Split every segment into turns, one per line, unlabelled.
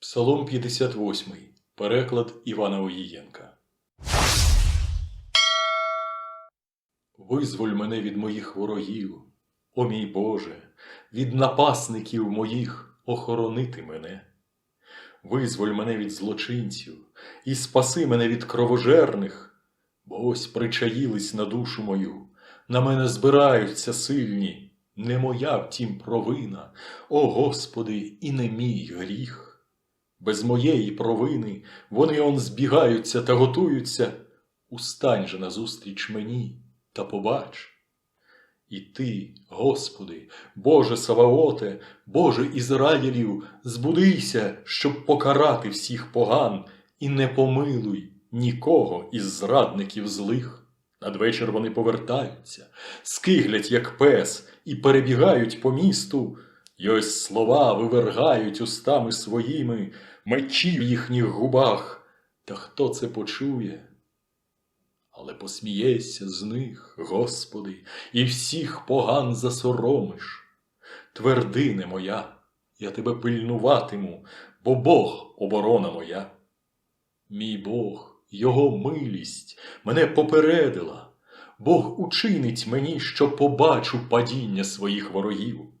Псалом 58. Переклад Івана Оїєнка. Визволь мене від моїх ворогів, о мій Боже, від напасників моїх охоронити мене. Визволь мене від злочинців і спаси мене від кровожерних, бо ось причаїлись на душу мою, на мене збираються сильні, не моя втім провина, о Господи, і не мій гріх. Без моєї провини вони он збігаються та готуються. Устань же назустріч мені та побач. І ти, Господи, Боже Саваоте, Боже Ізраїлів, збудися, щоб покарати всіх поган, і не помилуй нікого із зрадників злих. Надвечір вони повертаються, скиглять, як пес, і перебігають по місту, й ось слова вивергають устами своїми, мечі в їхніх губах. Та хто це почує? Але посмієшся з них, Господи, і всіх поган засоромиш. Твердине моя, я тебе пильнуватиму, бо Бог оборона моя. Мій Бог, Його милість мене попередила. Бог учинить мені, що побачу падіння своїх ворогів.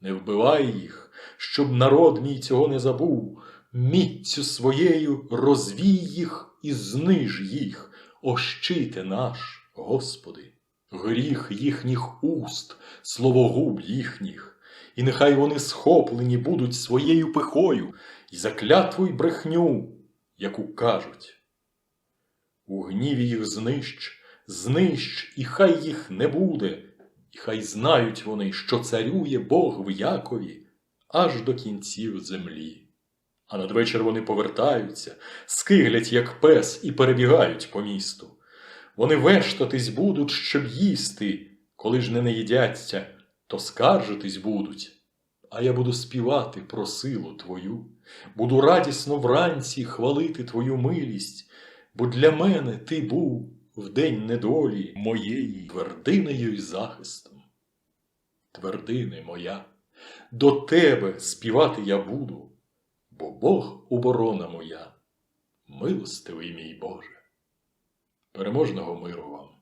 Не вбивай їх, щоб народ мій цього не забув, міцю своєю розвій їх і зниж їх, о щите наш, Господи, гріх їхніх уст, словогуб їхніх, і нехай вони схоплені будуть своєю пихою і за клятву й брехню, яку кажуть. У гніві їх знищ, знищ, і хай їх не буде, хай знають вони, що царює Бог в Якові аж до кінців землі. А надвечір вони повертаються, скиглять, як пес, і перебігають по місту. Вони вештатись будуть, щоб їсти, коли ж не наїдяться, то скаржитись будуть. А я буду співати про силу твою, буду радісно вранці хвалити твою милість, бо для мене ти був в день недолі моєї твердинею й захистом. Твердине моя, до тебе співати я буду, бо Бог оборона моя, милостивий мій Боже. Переможного миру вам!